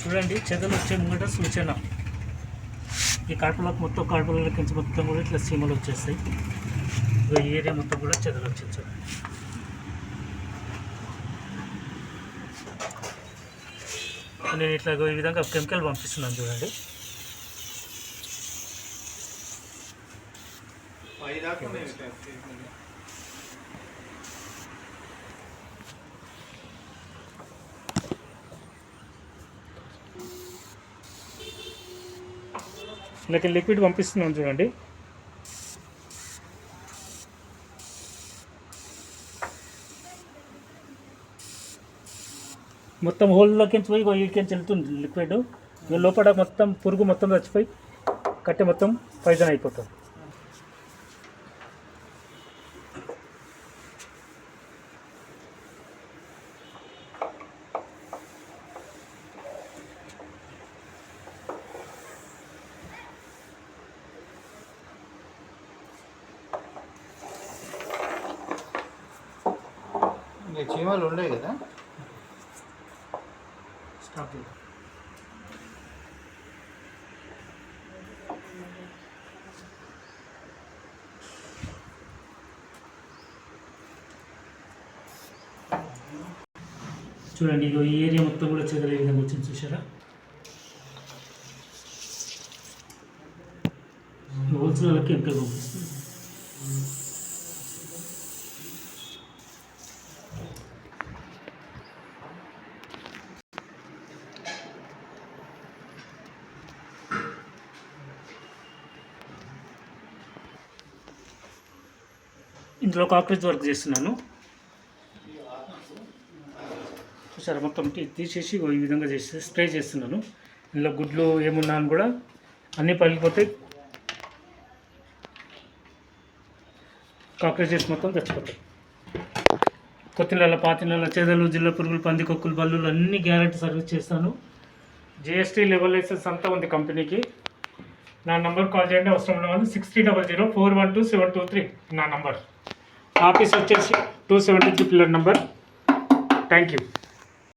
చూడండి చెదలు వచ్చే ముంగట సూచన. ఈ కడపలోకి మొత్తం కడపలో కింద మొత్తం కూడా ఇట్లా సీమలు వచ్చేస్తాయి. ఈ ఏరియా మొత్తం కూడా చెదలు వచ్చేది చూడండి నేను ఇట్లా ఈ విధంగా కెమికల్ పంపిస్తున్నాను చూడండి. ఇలాగ లిక్విడ్ పంపిస్తున్నాను చూడండి. మొత్తం హోల్లోకి పోయి వీటికి వెళ్తుంది లిక్విడ్. లోపల మొత్తం పురుగు మొత్తం చచ్చిపోయి కట్టె మొత్తం పాయిజన్ అయిపోతుంది. ఇంకా చీమలు ఉండవు కదా? స్టాప్ చేద్దాం. చూడండి ఇదో ఈ ఏరియా మొత్తం కూడా చెదలే విధంగా వచ్చింది చూసారా హోల్సేలర్కి ఎంత పంపిస్తుంది? ఇందులో కాక్రోచ్ వర్క్ చేస్తున్నాను. చూసారా మొత్తం తీసేసి ఈ విధంగా చేసి స్ప్రే చేస్తున్నాను. ఇందులో గుడ్లు ఏమున్నా అని కూడా అన్నీ పగిలిపోతాయి కాక్రోచెస్ మొత్తం చచ్చిపోతాయి. కొత్త నెల పాతి చేదలు జిల్లా పురుగులు పందికొక్కులు బల్లులు అన్ని గ్యారెంటీ సర్వీస్ చేస్తాను. జిఎస్టీ లెవెల్ లైసెన్స్ అంతా ఉంది కంపెనీకి. నా నంబర్ కాల్ చేయండి అవసరం ఉన్న వాళ్ళు six three double zero four one two seven two three నా నంబర్. ఆఫీస్ వచ్చేసి two seventy three pillar number. Thank you